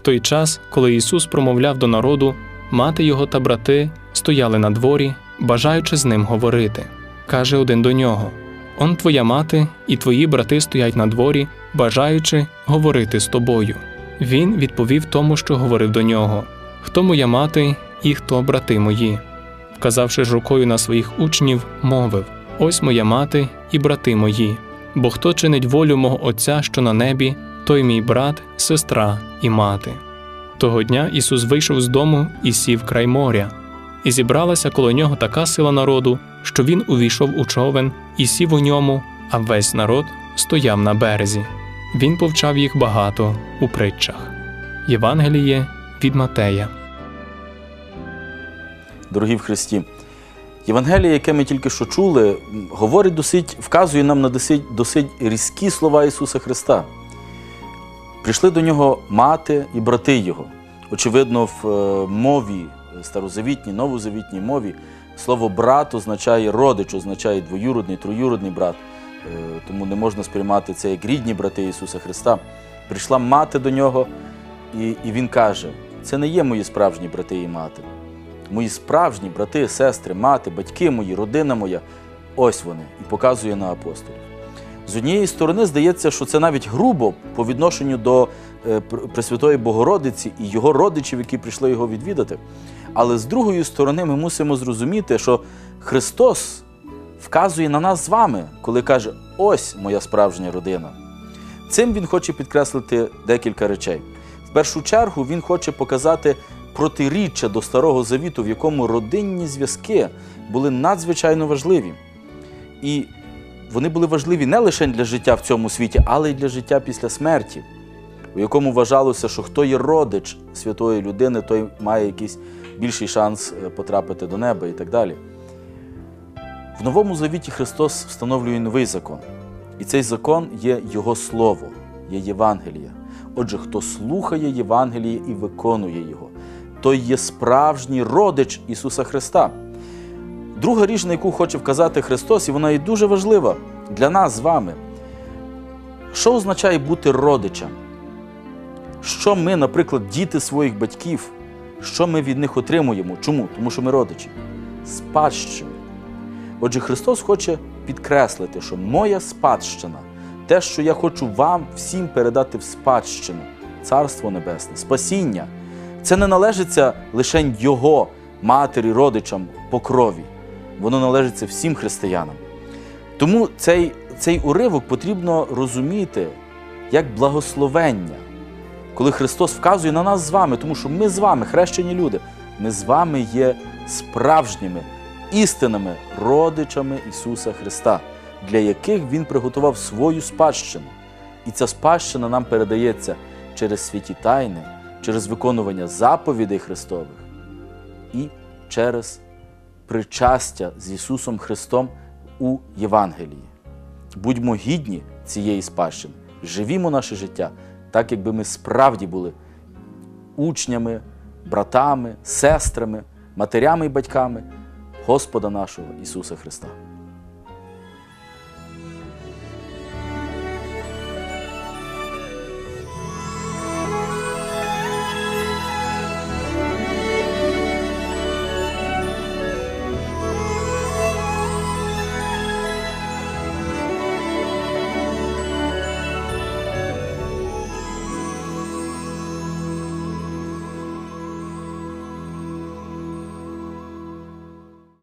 В той час, коли Ісус промовляв до народу, мати його та брати стояли на дворі, бажаючи з ним говорити. Каже один до нього: Он твоя мати і твої брати стоять на дворі, бажаючи говорити з тобою. Він відповів тому, що говорив до нього: Хто моя мати і хто брати мої? Вказавши ж рукою на своїх учнів, мовив: Ось моя мати і брати мої. Бо хто чинить волю мого Отця, що на небі, той мій брат, сестра і мати. Того дня Ісус вийшов з дому і сів край моря, і зібралася коло нього така сила народу, що він увійшов у човен і сів у ньому, а весь народ стояв на березі. Він повчав їх багато у притчах. Євангеліє від Матея. дорогі в Христі. Євангеліє, яке ми тільки що чули, говорить досить, вказує нам на досить, досить різкі слова Ісуса Христа. Прийшли до нього мати і брати Його. Очевидно, в е, мові старозавітній, новозавітній мові слово брат означає родич, означає двоюродний, троюродний брат. Е, Тому не можна сприймати це як рідні брати Ісуса Христа. Прийшла мати до нього, і, і Він каже: це не є мої справжні брати і мати. Мої справжні брати, сестри, мати, батьки мої, родина моя, ось вони, і показує на апостолів. З однієї сторони, здається, що це навіть грубо по відношенню до е, Пресвятої Богородиці і його родичів, які прийшли його відвідати. Але з другої сторони, ми мусимо зрозуміти, що Христос вказує на нас з вами, коли каже: ось моя справжня родина. Цим він хоче підкреслити декілька речей. В першу чергу він хоче показати протиріччя до Старого Завіту, в якому родинні зв'язки були надзвичайно важливі. І вони були важливі не лише для життя в цьому світі, але й для життя після смерті, у якому вважалося, що хто є родич святої людини, той має якийсь більший шанс е, потрапити до неба і так далі. В Новому Завіті Христос встановлює новий закон. І цей закон є Його Слово, є Євангеліє. Отже, хто слухає Євангеліє і виконує його, той є справжній родич Ісуса Христа. Друга річ, на яку хоче вказати Христос, і вона є дуже важлива для нас з вами. Що означає бути родичем? Що ми, наприклад, діти своїх батьків, що ми від них отримуємо? Чому? Тому що ми родичі. Спадщину. Отже, Христос хоче підкреслити, що моя спадщина, те, що я хочу вам всім передати в спадщину, Царство Небесне, спасіння, це не належиться лише Його матері, родичам по крові. Воно належиться всім християнам. Тому цей, цей уривок потрібно розуміти як благословення, коли Христос вказує на нас з вами, тому що ми з вами, хрещені люди, ми з вами є справжніми, істинними родичами Ісуса Христа, для яких Він приготував свою спадщину. І ця спадщина нам передається через святі тайни, через виконування заповідей Христових і через причастя з Ісусом Христом у Євангелії. Будьмо гідні цієї спадщини, живімо наше життя так, якби ми справді були учнями, братами, сестрами, матерями і батьками Господа нашого Ісуса Христа.